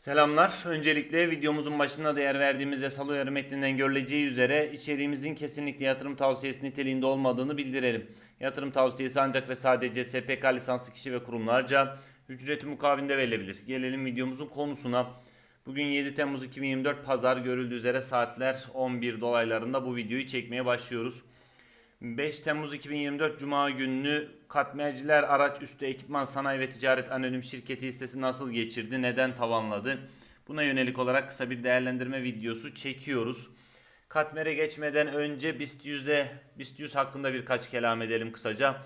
Selamlar. Öncelikle videomuzun başında değer verdiğimiz yasal uyarı metninden görüleceği üzere içeriğimizin kesinlikle yatırım tavsiyesi niteliğinde olmadığını bildirelim. Yatırım tavsiyesi ancak ve sadece SPK lisanslı kişi ve kurumlarca ücreti mukabilinde verilebilir. Gelelim videomuzun konusuna. Bugün 7 Temmuz 2024 Pazar görüldüğü üzere saatler 11 dolaylarında bu videoyu çekmeye başlıyoruz. 5 Temmuz 2024 Cuma gününü Katmerciler Araç Üstü Ekipman Sanayi ve Ticaret Anonim Şirketi hissesi nasıl geçirdi, neden tavanladı? Buna yönelik olarak kısa bir değerlendirme videosu çekiyoruz. Katmer'e geçmeden önce BIST yüzde BIST 100 hakkında birkaç kelam edelim kısaca.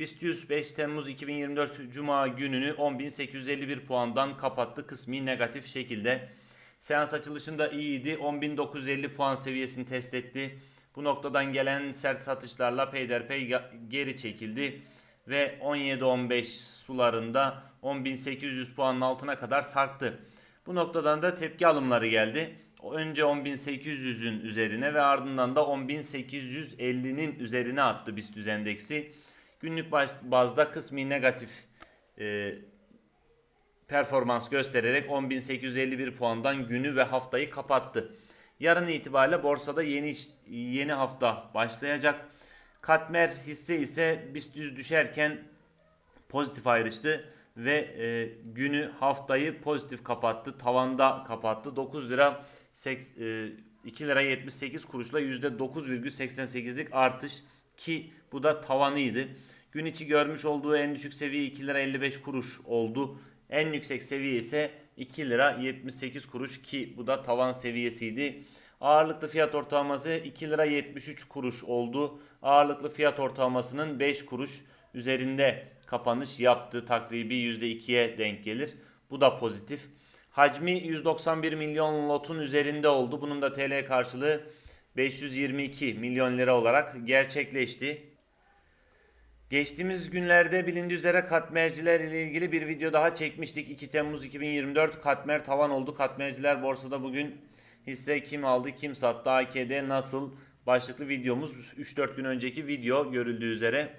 BIST 100 5 Temmuz 2024 Cuma gününü 10.851 puandan kapattı kısmi negatif şekilde. Seans açılışında iyiydi. 10.950 puan seviyesini test etti. Bu noktadan gelen sert satışlarla peyderpey geri çekildi ve 17-15 sularında 10.800 puanın altına kadar sarktı. Bu noktadan da tepki alımları geldi. Önce 10.800'ün üzerine ve ardından da 10.850'nin üzerine attı BIST endeksi. Günlük baz- bazda kısmi negatif e, performans göstererek 10.851 puandan günü ve haftayı kapattı. Yarın itibariyle borsada yeni yeni hafta başlayacak. Katmer hisse ise BIST 100 düşerken pozitif ayrıştı ve e, günü haftayı pozitif kapattı. Tavanda kapattı. 9 lira sek- e, 2 lira 78 kuruşla %9,88'lik artış ki bu da tavanıydı. Gün içi görmüş olduğu en düşük seviye 2 lira 55 kuruş oldu. En yüksek seviye ise 2 lira 78 kuruş ki bu da tavan seviyesiydi. Ağırlıklı fiyat ortalaması 2 lira 73 kuruş oldu. Ağırlıklı fiyat ortalamasının 5 kuruş üzerinde kapanış yaptı. Takribi %2'ye denk gelir. Bu da pozitif. Hacmi 191 milyon lotun üzerinde oldu. Bunun da TL karşılığı 522 milyon lira olarak gerçekleşti. Geçtiğimiz günlerde bilindiği üzere katmerciler ile ilgili bir video daha çekmiştik. 2 Temmuz 2024 katmer tavan oldu. Katmerciler borsada bugün hisse kim aldı kim sattı AKD nasıl başlıklı videomuz 3-4 gün önceki video görüldüğü üzere.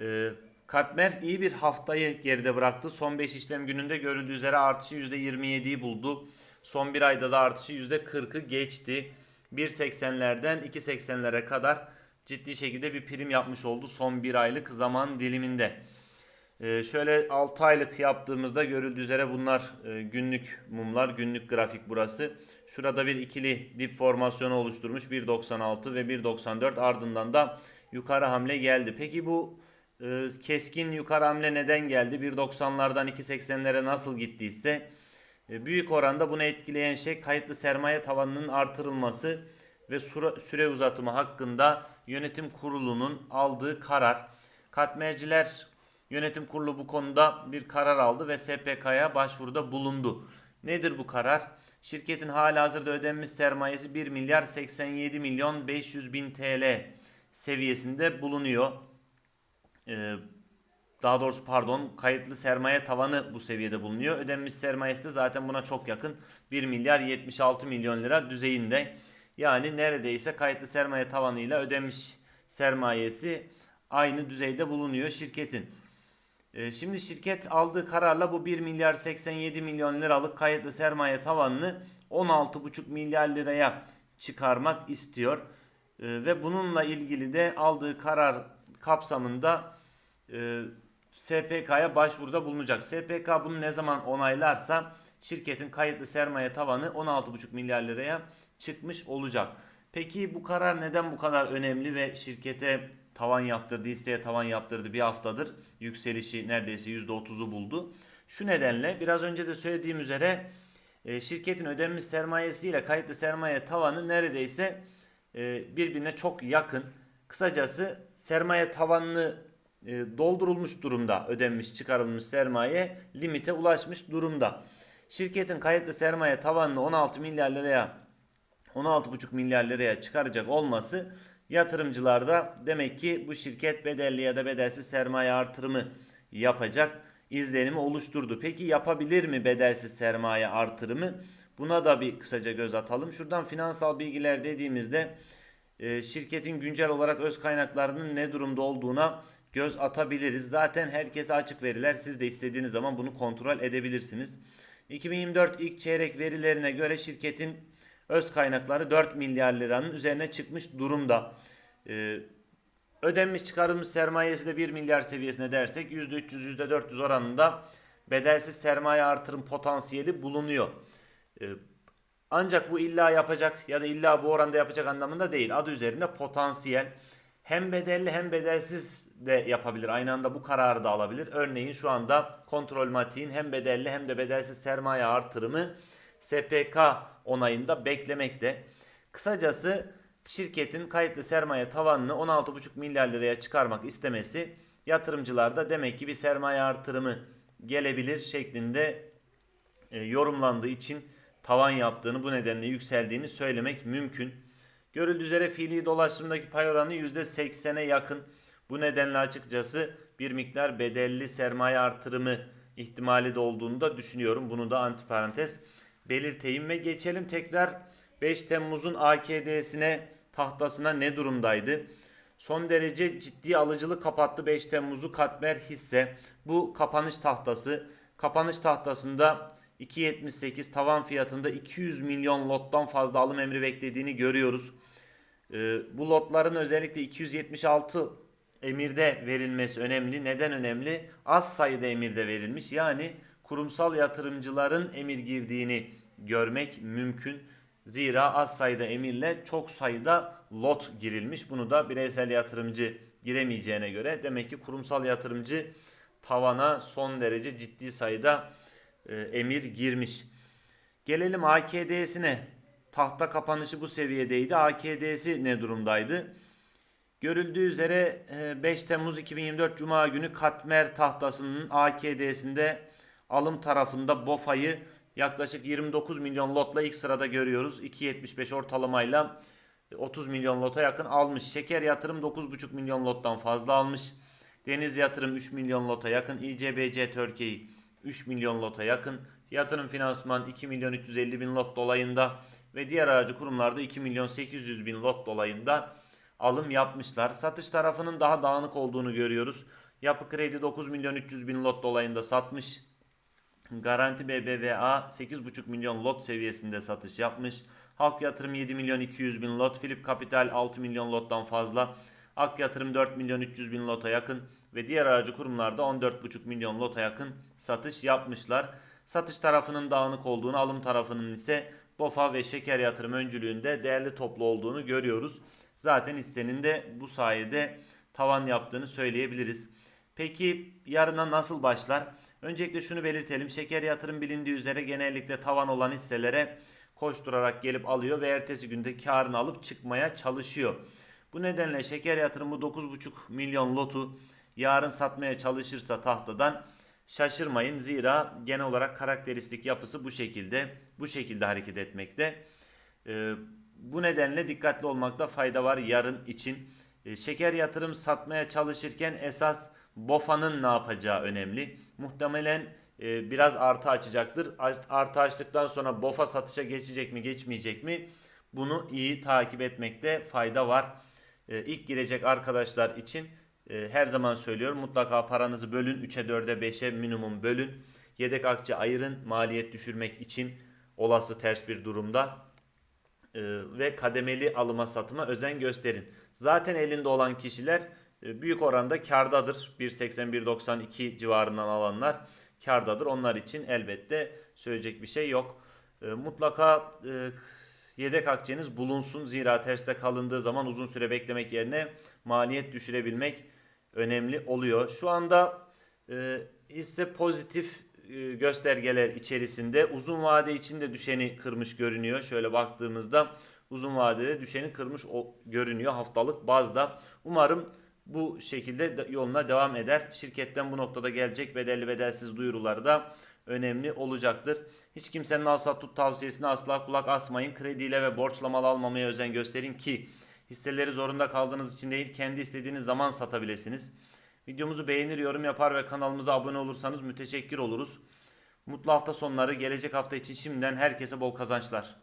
Ee, Katmer iyi bir haftayı geride bıraktı. Son 5 işlem gününde görüldüğü üzere artışı %27'yi buldu. Son bir ayda da artışı %40'ı geçti. 1.80'lerden 2.80'lere kadar ciddi şekilde bir prim yapmış oldu son bir aylık zaman diliminde. Ee, şöyle 6 aylık yaptığımızda görüldüğü üzere bunlar e, günlük mumlar, günlük grafik burası. Şurada bir ikili dip formasyonu oluşturmuş 1.96 ve 1.94 ardından da yukarı hamle geldi. Peki bu e, keskin yukarı hamle neden geldi? 1.90'lardan 2.80'lere nasıl gittiyse e, büyük oranda bunu etkileyen şey kayıtlı sermaye tavanının artırılması ve süre, uzatımı hakkında yönetim kurulunun aldığı karar. Katmerciler yönetim kurulu bu konuda bir karar aldı ve SPK'ya başvuruda bulundu. Nedir bu karar? Şirketin halihazırda ödenmiş sermayesi 1 milyar 87 milyon 500 bin TL seviyesinde bulunuyor. Ee, daha doğrusu pardon kayıtlı sermaye tavanı bu seviyede bulunuyor. Ödenmiş sermayesi de zaten buna çok yakın 1 milyar 76 milyon lira düzeyinde. Yani neredeyse kayıtlı sermaye tavanıyla ödenmiş sermayesi aynı düzeyde bulunuyor şirketin. Ee, şimdi şirket aldığı kararla bu 1 milyar 87 milyon liralık kayıtlı sermaye tavanını 16,5 milyar liraya çıkarmak istiyor. Ee, ve bununla ilgili de aldığı karar kapsamında e, SPK'ya başvuruda bulunacak. SPK bunu ne zaman onaylarsa şirketin kayıtlı sermaye tavanı 16,5 milyar liraya çıkmış olacak. Peki bu karar neden bu kadar önemli ve şirkete tavan yaptırdı, hisseye tavan yaptırdı bir haftadır yükselişi neredeyse %30'u buldu. Şu nedenle biraz önce de söylediğim üzere e, şirketin ödenmiş sermayesiyle kayıtlı sermaye tavanı neredeyse e, birbirine çok yakın. Kısacası sermaye tavanını e, doldurulmuş durumda ödenmiş çıkarılmış sermaye limite ulaşmış durumda. Şirketin kayıtlı sermaye tavanını 16 milyar liraya 16,5 milyar liraya çıkaracak olması yatırımcılarda demek ki bu şirket bedelli ya da bedelsiz sermaye artırımı yapacak izlenimi oluşturdu. Peki yapabilir mi bedelsiz sermaye artırımı? Buna da bir kısaca göz atalım. Şuradan finansal bilgiler dediğimizde e, şirketin güncel olarak öz kaynaklarının ne durumda olduğuna göz atabiliriz. Zaten herkese açık veriler. Siz de istediğiniz zaman bunu kontrol edebilirsiniz. 2024 ilk çeyrek verilerine göre şirketin öz kaynakları 4 milyar liranın üzerine çıkmış durumda. Ee, ödenmiş çıkarılmış sermayesi de 1 milyar seviyesine dersek %300 %400 oranında bedelsiz sermaye artırım potansiyeli bulunuyor. Ee, ancak bu illa yapacak ya da illa bu oranda yapacak anlamında değil. Adı üzerinde potansiyel. Hem bedelli hem bedelsiz de yapabilir. Aynı anda bu kararı da alabilir. Örneğin şu anda kontrol matiğin hem bedelli hem de bedelsiz sermaye artırımı SPK onayında beklemekte. Kısacası şirketin kayıtlı sermaye tavanını 16,5 milyar liraya çıkarmak istemesi yatırımcılarda demek ki bir sermaye artırımı gelebilir şeklinde e, yorumlandığı için tavan yaptığını bu nedenle yükseldiğini söylemek mümkün. Görüldüğü üzere fiili dolaşımdaki pay oranı %80'e yakın. Bu nedenle açıkçası bir miktar bedelli sermaye artırımı ihtimali de olduğunu da düşünüyorum. Bunu da antiparantez belirteyim ve geçelim tekrar 5 Temmuz'un AKD'sine tahtasına ne durumdaydı? Son derece ciddi alıcılık kapattı 5 Temmuz'u Katmer hisse. Bu kapanış tahtası. Kapanış tahtasında 2.78 tavan fiyatında 200 milyon lottan fazla alım emri beklediğini görüyoruz. Ee, bu lotların özellikle 276 emirde verilmesi önemli. Neden önemli? Az sayıda emirde verilmiş. Yani kurumsal yatırımcıların emir girdiğini görmek mümkün. Zira az sayıda emirle çok sayıda lot girilmiş. Bunu da bireysel yatırımcı giremeyeceğine göre demek ki kurumsal yatırımcı tavana son derece ciddi sayıda e, emir girmiş. Gelelim AKD'sine. Tahta kapanışı bu seviyedeydi. AKD'si ne durumdaydı? Görüldüğü üzere 5 Temmuz 2024 Cuma günü Katmer tahtasının AKD'sinde alım tarafında BOFA'yı yaklaşık 29 milyon lotla ilk sırada görüyoruz. 2.75 ortalamayla 30 milyon lota yakın almış. Şeker yatırım 9.5 milyon lottan fazla almış. Deniz yatırım 3 milyon lota yakın. İCBC Türkiye 3 milyon lota yakın. Yatırım finansman 2 milyon 350 bin lot dolayında ve diğer aracı kurumlarda 2 milyon 800 bin lot dolayında alım yapmışlar. Satış tarafının daha dağınık olduğunu görüyoruz. Yapı kredi 9 milyon 300 bin lot dolayında satmış. Garanti BBVA 8,5 milyon lot seviyesinde satış yapmış. Halk yatırım 7 milyon 200 bin lot. Philip Capital 6 milyon lottan fazla. Ak yatırım 4 milyon 300 bin lota yakın. Ve diğer aracı kurumlarda 14,5 milyon lota yakın satış yapmışlar. Satış tarafının dağınık olduğunu, alım tarafının ise BOFA ve şeker yatırım öncülüğünde değerli toplu olduğunu görüyoruz. Zaten hissenin de bu sayede tavan yaptığını söyleyebiliriz. Peki yarına nasıl başlar? Öncelikle şunu belirtelim. Şeker yatırım bilindiği üzere genellikle tavan olan hisselere koşturarak gelip alıyor ve ertesi günde karını alıp çıkmaya çalışıyor. Bu nedenle şeker yatırımı 9,5 milyon lotu yarın satmaya çalışırsa tahtadan şaşırmayın. Zira genel olarak karakteristik yapısı bu şekilde bu şekilde hareket etmekte. Ee, bu nedenle dikkatli olmakta fayda var yarın için. Ee, şeker yatırım satmaya çalışırken esas BOFA'nın ne yapacağı önemli. Muhtemelen e, biraz artı açacaktır. Artı açtıktan sonra BOFA satışa geçecek mi geçmeyecek mi? Bunu iyi takip etmekte fayda var. E, ilk girecek arkadaşlar için e, her zaman söylüyorum mutlaka paranızı bölün 3'e 4'e 5'e minimum bölün. Yedek akçe ayırın maliyet düşürmek için olası ters bir durumda e, ve kademeli alıma satıma özen gösterin. Zaten elinde olan kişiler büyük oranda kardadır. 1.80-1.92 civarından alanlar kardadır. Onlar için elbette söyleyecek bir şey yok. E, mutlaka e, yedek akçeniz bulunsun. Zira terste kalındığı zaman uzun süre beklemek yerine maliyet düşürebilmek önemli oluyor. Şu anda hisse pozitif göstergeler içerisinde uzun vade içinde düşeni kırmış görünüyor. Şöyle baktığımızda uzun vadede düşeni kırmış görünüyor haftalık bazda. Umarım bu şekilde yoluna devam eder. Şirketten bu noktada gelecek bedelli bedelsiz duyuruları da önemli olacaktır. Hiç kimsenin al sat tut tavsiyesine asla kulak asmayın. Krediyle ve borçla mal almamaya özen gösterin ki hisseleri zorunda kaldığınız için değil kendi istediğiniz zaman satabilirsiniz. Videomuzu beğenir, yorum yapar ve kanalımıza abone olursanız müteşekkir oluruz. Mutlu hafta sonları gelecek hafta için şimdiden herkese bol kazançlar.